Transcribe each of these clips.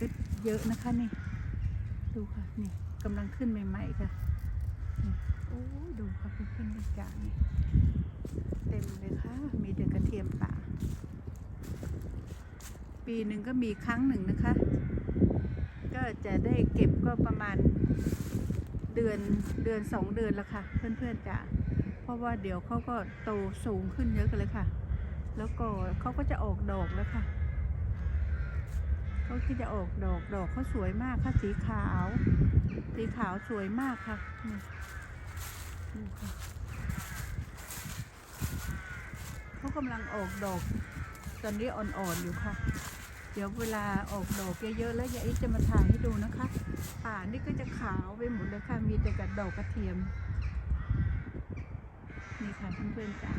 ก็เยอะนะคะนี่ ดูค่ะนี่กำลังขึ้นใหม่ ๆ ค่ะโอ้ดูค่ะเพื่อนๆบรรยากาศนี่เต็มเลยค่ะ มีแต่กระเทียมป่า ปีหนึ่งก็มีครั้งหนึ่งนะคะ ก็จะได้เก็บก็ประมาณเดือนเดือนสองเดือนละค่ะ เพื่อนๆจ๋าเพราะว่าเดี๋ยวเขาก็โตสูงขึ้นเยอะกันเลยค่ะ แล้วก็เขาก็จะออกดอกแล้วค่ะ เขาที่จะออกดอกดอกเขาสวยมากค่ะสีขาว สีขาวสวยมากค่ะนี่ดูค่ะเขากำลังออกดอก ตอนนี้อ่อนๆอยู่ค่ะ เดี๋ยวเวลาออกดอกเยอะๆแล้วยายจะมาถ่ายให้ดูนะคะป่านี่ก็จะขาวไปหมดเลยค่ะมีแต่กับดอกกระเทียมนี่ค่ะเพื่อนๆจ๋า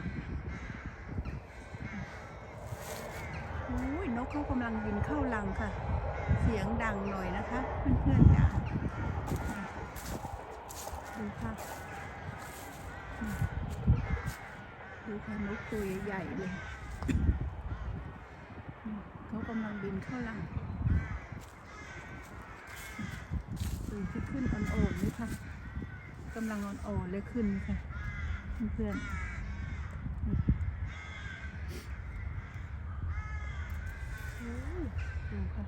โอ้ยนกเขากำลังบินเข้ารังค่ะ เสียงดังหน่อยนะคะเพื่อนๆจ๋าดูค่ะดูค่ะนกตัวใหญ่เลยเขากำลังบินเข้ารังดูที่ขึ้นอ่อนๆเลยค่ะกำลังอ่อนๆเลยขึ้นค่ะเพื่อนๆนี่โอ้ยดูค่ะ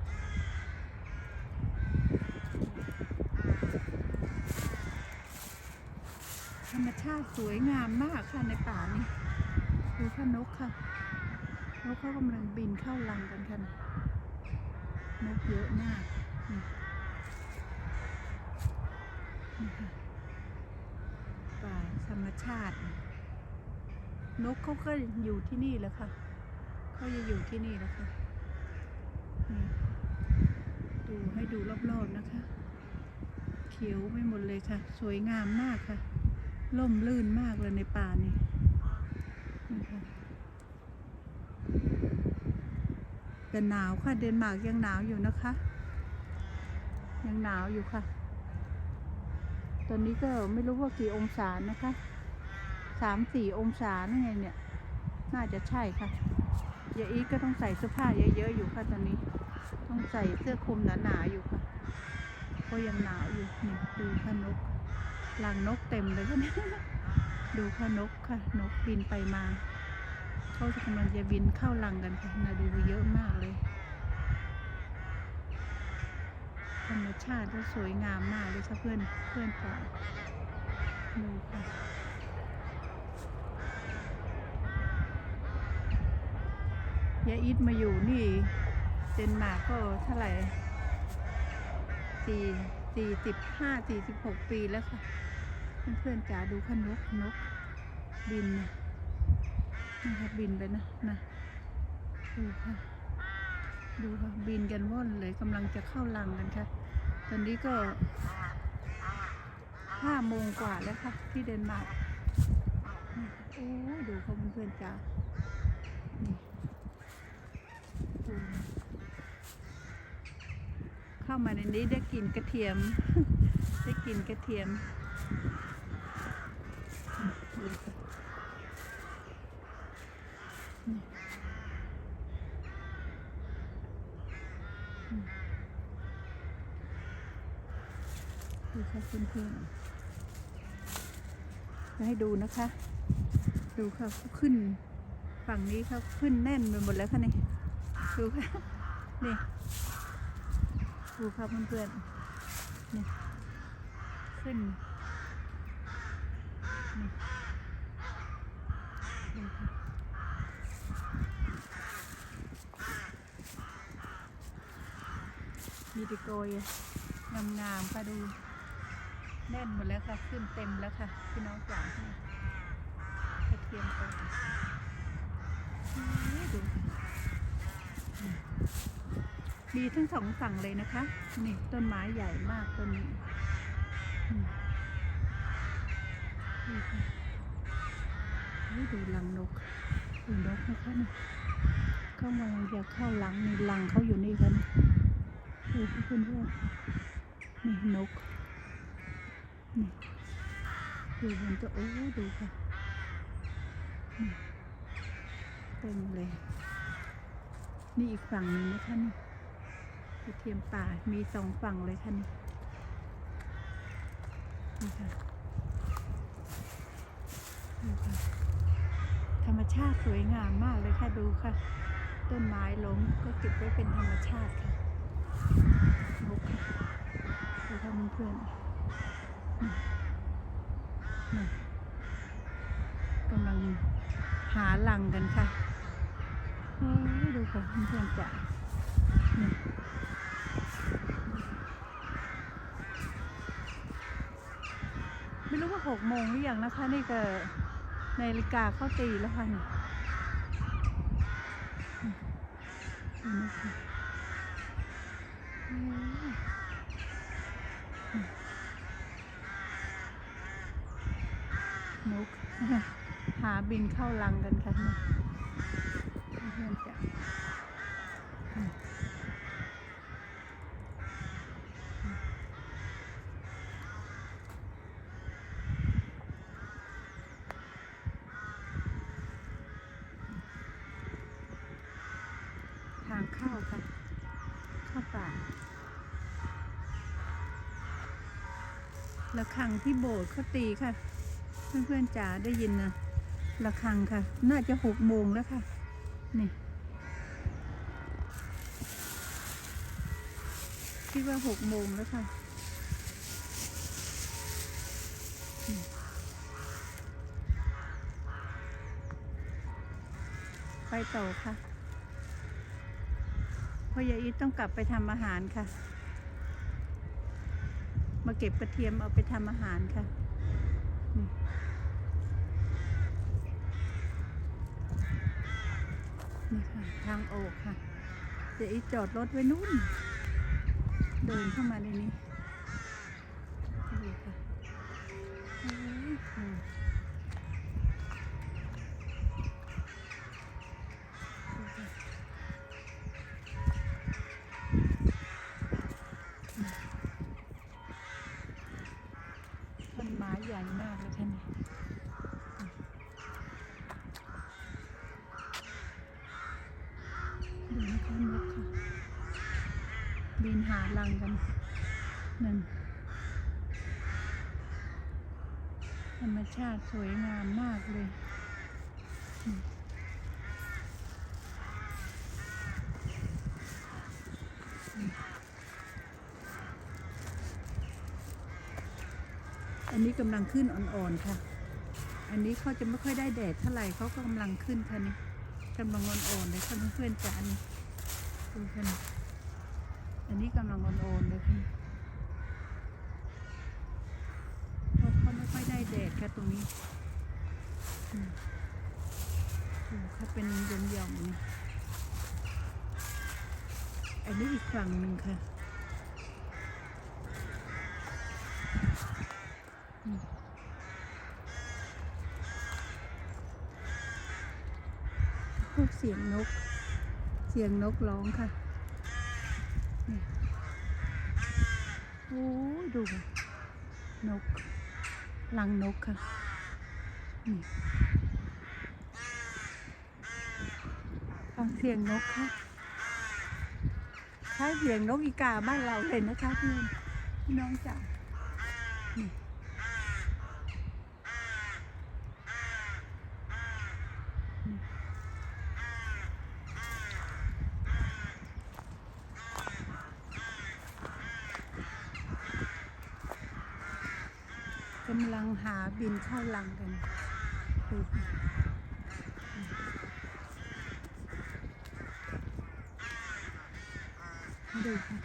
ธรรม ชาติสวยงามมากค่ะในป่านี้ดูค่ะนกค่ะนกเขากำลังบินเข้ารังกันค่ะนกเยอะมากนะคะป่าธรรมชาติ นกเขาก็อยู่ที่นี่แล้วค่ะเขาจะอยู่ที่นี่แล้วค่ะนี่ดูให้ดูรอบๆนะคะ เขียวไปหมดเลยค่ะ สวยงามมากค่ะ ล่มลื่นมากเลยในป่านี่นี่ค่ะแต่หนาวค่ะเดนมาร์กยังหนาวอยู่นะคะ ยังหนาวอยู่ค่ะ ตอนนี้ก็ไม่รู้ว่ากี่องศานะคะสามสี่องศานี่ไงเนี่ย น่าจะใช่ค่ะยายอีก็ต้องใส่เสื้อผ้าเยอะๆอยู่ค่ะตอนนี้ ต้องใส่เสื้อคลุมหนาๆอยู่ค่ะเพราะยังหนาวอยู่นี่ดูค่ะนก รังนกเต็มเลยค่ะดูค่ะนกค่ะ นกบินไปมา เขาจะกำลังจะบินเข้ารังกันค่ะนาดูเยอะมากเลย ธรรมชาติก็สวยงามมากเลยค่ะเพื่อนเพื่อนป่าดูค่ะยายอิทมาอยู่นี่เดนมาร์กก็เท่าไหร่สี่ สี่สิบห้าสี่สิบหกปีแล้วค่ะ เพื่อนๆจ๋าดูค่ะนกนกบินนะนะคะบินไปนะนะดูค่ะ ดูค่ะ บินกันว่อนเลยกำลังจะเข้ารังกันค่ะ ตอนนี้ก็ห้าโมงกว่าแล้วค่ะ ที่เดนมาร์กโอ้ดูค่ะเพื่อนๆจ๋านี่ เข้ามาในนี้ได้กลินกระเทียม ได้กลินกระเทียม ดูค่ะเพื่อนๆจะให้ดูนะคะ ดูค่ะเขาขึ้นฝั่งนี้เขาขึ้นแน่นไปหมดแล้วค่ะนี่ ดูค่ะ นี่ ดูค่ะเพื่อนๆนี่ขึ้นนี่ดูค่ะมีตะโกยงามๆค่ะดูแน่นหมดแล้วค่ะ ขึ้นเต็มแล้วค่ะ พี่น้องจ๋านี่กระเทียมโตนี่ดู มีทั้งสองฝั่งเลยนะคะ นี่ต้นไม้ใหญ่มากต้นนี้เฮ้ยดูรังนกดูนกนะคะนี่เข้ากำลังจะเข้ารังนี่รังเขาอยู่นี่กันดูเพื่อนเพื่อนนี่นกนี่ดูมันจะโอ้ดูค่ะเต็มเลย นี่อีกฝั่งหนึ่งนะคะนี่ กระเทียมป่ามีสองฝั่งเลยค่ะนี่นี่ค่ะดูค่ะ ธรรมชาติสวยงามมากเลยค่ะดูค่ะ ต้นไม้ล้มก็เก็บไว้เป็นธรรมชาติค่ะนกค่ะดูค่ะเพื่อนกำลังหาลังกันค่ะดูค่ะเพื่อนๆจ้ะ ไม่รู้ว่าหกโมงหรือยังนะคะ นี่ก็นาฬิกาเข้าตีแล้วค่ะนี่นกหาบินเข้ารังกันค่ะนี่เพื่อนๆจ้ะอืมทางเข้าค่ะ เข้าป่า ระฆังที่โบสถ์เขาตีค่ะ เพื่อนๆจ๋าได้ยินนะระฆังค่ะ น่าจะหกโมงแล้วค่ะ นี่คิดว่าหกโมงแล้วค่ะไปต่อค่ะพราะยายอีทต้องกลับไปทำอาหารค่ะ มาเก็บกระเทียมเอาไปทำอาหารค่ะนี่ค่ะ ทางออกค่ะเดี๋ยวอีจอดรถไว้นู่น เดินเข้ามาในนี้ บินหารังกันนั่นธรรมชาติสวยงามมากเลย อันนี้กำลังขึ้นอ่อนๆค่ะ อันนี้เขาจะไม่ค่อยได้แดดเท่าไหร่เขาก็กำลังขึ้นค่ะนี่กำลังอ่อนๆเลยค่ะเพื่อนๆจ๋านี่ดูค่ะนี่ อันนี้กำลังอ่อนๆเลยค่ะเพราะเขาไม่ค่อยได้แดดแค่ตรงนี้อืมดูค่ะเป็นหย่อมๆนี่อันนี้อีกฝั่งหนึ่งค่ะอืมพวกเสียงนก เสียงนกร้องค่ะ โอ้ดูนกลังนกค่ะฟังเสียงนกค่ะคล้ายเสียงนกอีกาบ้านเราเลยนะคะพี่พี่น้องจ๋า กำลังหาบินเข้าลังกันดูค่ะดูค่ะ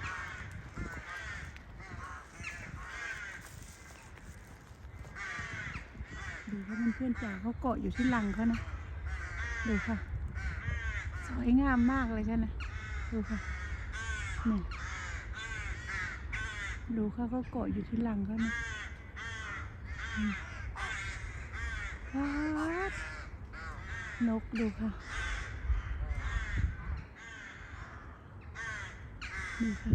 ดูค่ะเพื่อนๆจ๋าเขาเกาะอยู่ที่ลังเขานะ ดูค่ะ สวยงามมากเลยค่ะนะดูค่ะนี่ดูค่ะเขาเกาะอยู่ที่ลังเขานะอืมว้าด นกดูค่ะนี่ค่ะ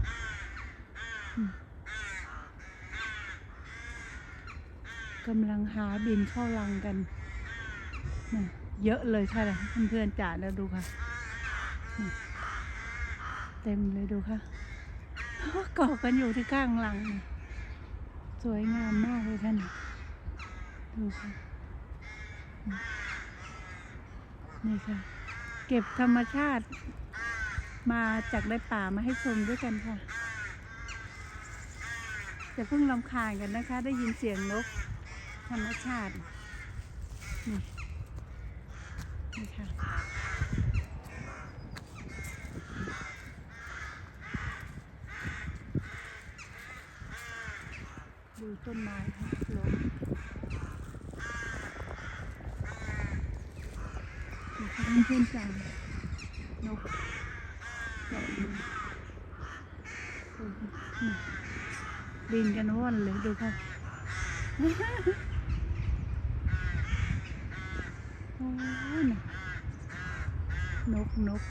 กำลังหาบินเข้ารังกันนะเยอะเลยค่ะเพื่อนๆจ๋าแล้วดูค่ะ เต็มเลยดูค่ะเกาะกันอยู่ที่ข้างหลัง สวยงามมากเลยท่าน ดูค่ะนี่ค่ะ เก็บธรรมชาติ มาจากในป่ามาให้ชมด้วยกันค่ะจะเพิ่งลำคาญกันนะคะ ได้ยินเสียงนก ธรรมชาติ นี่นี่ค่ะดูต้นไม้ค่ะลม นี่ค่ะเพื่อนจังนกดอกนี้ดูค่ะบินกันว่อนเลยดูค่ะโอ้ยนกนก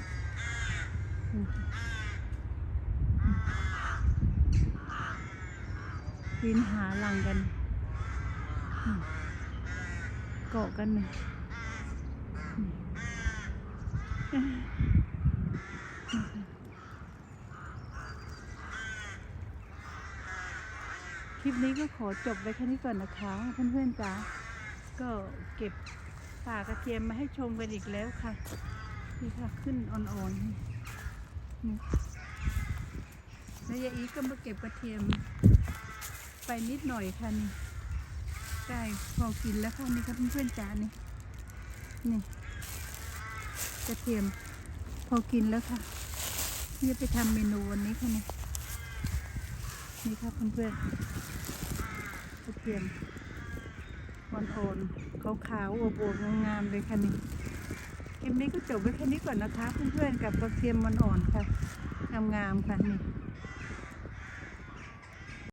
บินหาหลังกัน เกาะกันเลยอืมเอ้ยนี่ค่ะค ลิปนี้ก็ขอจบไว้แค่นี้ก่อนนะคะเพื่อนๆจ้าก็เก็บป่ากระเทียมมาให้ชมกันอีกแล้วค่ะนี่ค่ะขึ้นอ่อนๆนี่นี่แล้วยายอีก็มาเก็บกระเทียม ไปนิดหน่อยค่ะนี่ใกล้พอกินแล้วค่ะนี่ค่ะเพื่อนๆจ๋านี่นี่กระเทียมพอกินแล้วค่ะนี่ไปทำเมนูวันนี้ค่ะนี่นี่ค่ะเพื่อนๆ ตะเทียมอ่อนขาวๆอวบๆงามๆเลยค่ะนี่คลิปนี้ก็จบไว้แค่นี้ก่อนนะคะ เพื่อนๆกับกระเทียมมันอ่อนค่ะงามๆค่ะนี่